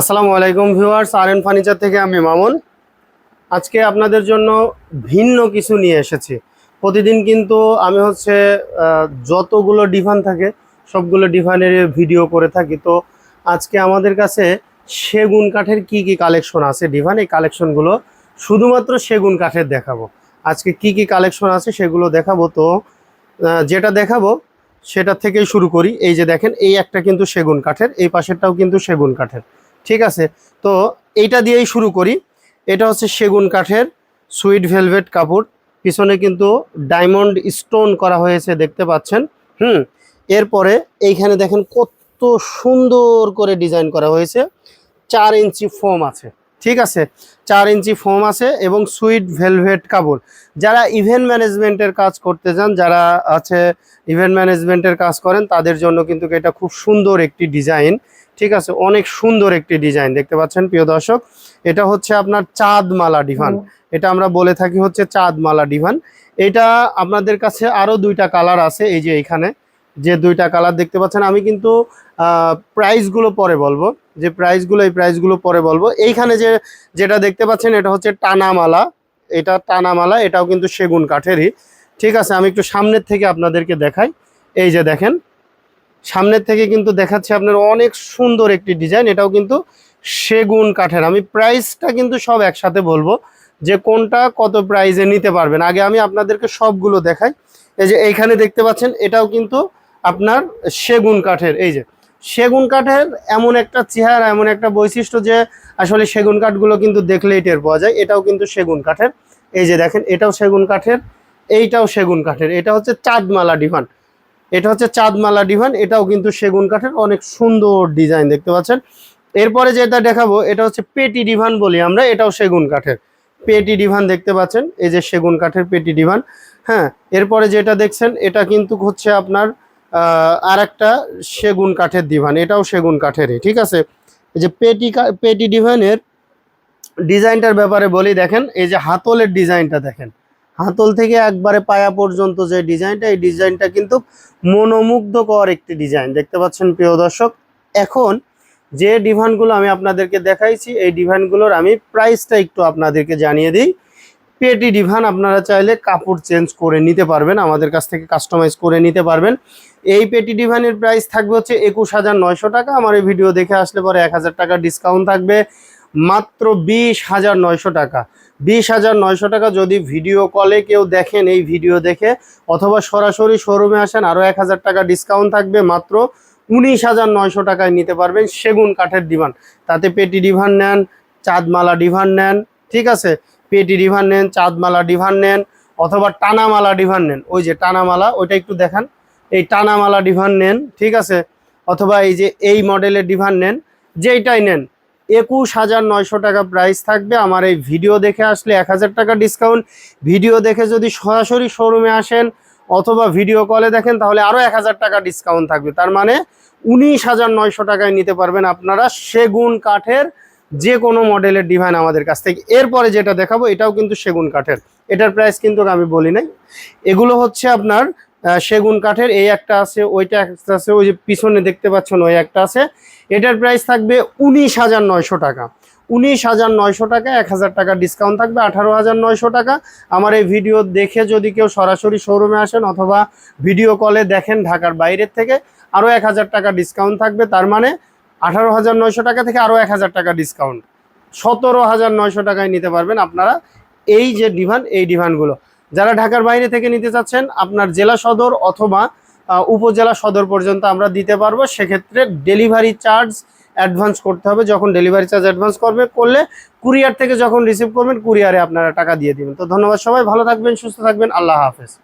আসসালামু আলাইকুম ভিউয়ার্স আর N furniture থেকে আমি মামুন। আজকে আপনাদের জন্য ভিন্ন কিছু নিয়ে এসেছি। প্রতিদিন কিন্তু আমি হচ্ছে যতগুলো ডিভান থাকে, সবগুলো ডিভানের ভিডিও করে থাকি। তো আজকে আমাদের কাছে সেগুন কাঠের কি কি কালেকশন আছে ডিভান এই কালেকশনগুলো শুধুমাত্র সেগুন কাঠের দেখাবো। আজকে কি কি কালেকশন আছে সেগুলো দেখাবো। তো যেটা দেখাবো, সেটা থেকেই শুরু করি। এই যে দেখেন, এই একটা কিন্তু সেগুন কাঠের, এই পাশেরটাও কিন্তু সেগুন কাঠের। ঠিক আছে? তো এইটা দিয়েই শুরু করি। এটা হচ্ছে সেগুন কাঠের সুইট ভেলভেট কাপড়। পিছনে কিন্তু ডায়মন্ড স্টোন করা হয়েছে, দেখতে পাচ্ছেন? হুম? এরপরে এইখানে দেখেন কত সুন্দর করে ডিজাইন করা হয়েছে। চার ইঞ্চি ফোম আছে। ঠিক আছে? চার ইঞ্চি ফোম আছে এবং সুইট ভেলভেট কাপড়। যারা ইভেন্ট ম্যানেজমেন্টের কাজ করতে যান যারা আছে ইভেন্ট ম্যানেজমেন্টের কাজ করেন তাদের জন্য কিন্তু এটা খুব সুন্দর একটি ডিজাইন ঠিক আছে? অনেক সুন্দর একটি ডিজাইন দেখতে পাচ্ছেন প্রিয় দর্শক? এটা হচ্ছে আপনার চাঁদমালা ডিভান। এটা আমরা বলে থাকি হচ্ছে চাঁদমালা ডিভান। এটা আপনাদের কাছে আরও দুইটা কালার আছে এই যে এখানে যে দুইটা কালার দেখতে পাচ্ছেন, আমি কিন্তু প্রাইসগুলো পরে বলব। যে প্রাইসগুলো এই প্রাইসগুলো পরে বলব। এইখানে যে, যেটা দেখতে পাচ্ছেন, এটা হচ্ছে টানামালা। এটা টানামালা, এটাও কিন্তু সেগুন কাঠেরই। ঠিক আছে, আমি একটু সামনের থেকে আপনাদেরকে দেখাই। এই যে দেখেন, সামনের থেকে কিন্তু দেখাচ্ছে আপনার অনেক সুন্দর একটি ডিজাইন এটাও কিন্তু সেগুন কাঠের। আমি প্রাইসটা কিন্তু সব একসাথে বলব, যে কোনটা কত প্রাইজে নিতে পারবেন। আগে আমি আপনাদেরকে সবগুলো দেখাই। এই যে এইখানে দেখতে পাচ্ছেন, এটাও কিন্তু আপনার সেগুন কাঠের, এই যে। সেগুন কাঠের এমন একটা চেহারা, এমন একটা বৈশিষ্ট্য যে আসলে সেগুন কাঠগুলো কিন্তু দেখলেই টের পাওয়া যায়। এটাও কিন্তু সেগুন কাঠের। এই যে দেখেন, এটাও সেগুন কাঠের, এইটাও সেগুন কাঠের। এটা হচ্ছে চাঁদমালা ডিভান। এটা হচ্ছে চাঁদমালা ডিভান, এটাও কিন্তু সেগুন কাঠের। অনেক সুন্দর ডিজাইন দেখতে পাচ্ছেন। এরপরে যেটা দেখাবো, এটা হচ্ছে পেটি ডিভান বলি আমরা, এটাও সেগুন কাঠের। পেটি ডিভান দেখতে পাচ্ছেন, এই যে সেগুন কাঠের পেটি ডিভান। হ্যাঁ এরপরে যেটা দেখছেন, এটা কিন্তু হচ্ছে আপনার আর একটা সেগুন কাঠের ডিভান এটাও সেগুন কাঠেরই, ঠিক আছে? এই যে পেটি পেটি ডিভানের ডিজাইনটার ব্যাপারে বলি, দেখেন, এই যে হাতলের ডিজাইনটা দেখেন। হাতল থেকে একবারে পায়া পর্যন্ত যে ডিজাইনটা, এই ডিজাইনটা কিন্তু মনোমুগ্ধকর একটি ডিজাইন, দেখতে পাচ্ছেন প্রিয় দর্শক? এখন যে ডিভানগুলো আমি আপনাদেরকে দেখাইছি, এই ডিভানগুলোর আমি প্রাইসটা একটু আপনাদেরকে জানিয়ে দিই। পেটি ডিভান আপনারা চাইলে কাপড় চেঞ্জ করে নিতে পারবেন, আমাদের কাছ থেকে কাস্টমাইজ করে নিতে পারবেন। এই পেটি ডিভানের প্রাইস থাকবে হচ্ছে একুশ হাজার নয়শো টাকা। আমার এই ভিডিও দেখে আসলে পরে এক হাজার টাকা ডিসকাউন্ট থাকবে। মাত্র বিশ হাজার নয়শো টাকা। বিশ হাজার নয়শো টাকা যদি ভিডিও কলে কেউ দেখেন এই ভিডিও দেখে, অথবা সরাসরি শোরুমে আসেন আরও এক হাজার টাকা ডিসকাউন্ট থাকবে। মাত্র উনিশ হাজার নয়শো টাকায় নিতে পারবেন সেগুন কাঠের ডিভান তাতে পেটি ডিভান নেন, চাঁদমালা ডিভান নেন, ঠিক আছে? পেটি ডিভান নেন, চাঁদমালা ডিভান নেন, অথবা টানামালা ডিভান নেন। ওই যে টানামালা, ওইটা একটু দেখান। এই টানামালা ডিভান নেন, ঠিক আছে? অথবা এই যে এই মডেলের ডিভান নেন, যেইটাই নেন। একুশ হাজার নয়শো টাকা প্রাইস থাকবে। আমার এই ভিডিও দেখে আসলে এক হাজার টাকা ডিসকাউন্ট ভিডিও দেখে যদি সরাসরি শোরুমে আসেন অথবা ভিডিও কলে দেখেন, তাহলে আরও এক হাজার টাকা ডিসকাউন্ট থাকবে। তার মানে উনিশ হাজার নয়শো টাকায় নিতে পারবেন আপনারা সেগুন কাঠের যে কোনো মডেলের ডিভাইন আমাদের কাছ থেকে। এরপরে যেটা দেখাবো, এটাও কিন্তু সেগুন কাঠের। এটার প্রাইস কিন্তু আমি বলি নাই। এগুলো হচ্ছে আপনার সেগুন কাঠের। এই একটা আছে, ওইটা একটা আছে, ওই যে পিছনে দেখতে পাচ্ছেন, ওই একটা আছে। এটার প্রাইস থাকবে উনিশ হাজার নয়শো টাকা। উনিশ হাজার নয়শো টাকা, এক হাজার টাকা ডিসকাউন্ট থাকবে, আঠারো হাজার নয়শো টাকা। আমার এই ভিডিও দেখে যদি কেউ সরাসরি শোরুমে আসেন অথবা ভিডিও কলে দেখেন ঢাকার বাইরের থেকে, আরও এক হাজার টাকা ডিসকাউন্ট থাকবে। তার মানে আঠারো হাজার নয়শো টাকা থেকে আরও এক হাজার টাকা ডিসকাউন্ট সতেরো হাজার নয়শো টাকায় নিতে পারবেন আপনারা এই যে ডিভান, এই ডিভানগুলো। যারা ঢাকার বাইরে থেকে নিতে চাচ্ছেন, আপনার জেলা সদর অথবা উপজেলা সদর পর্যন্ত আমরা দিতে পারব। সেক্ষেত্রে ডেলিভারি চার্জ অ্যাডভান্স করতে হবে। যখন ডেলিভারি চার্জ অ্যাডভান্স করবে, করলে কুরিয়ার থেকে যখন রিসিভ করবেন কুরিয়ারে আপনারা টাকা দিয়ে দিবেন। তো ধন্যবাদ সবাই, ভালো থাকবেন, সুস্থ থাকবেন, আল্লাহ হাফেজ।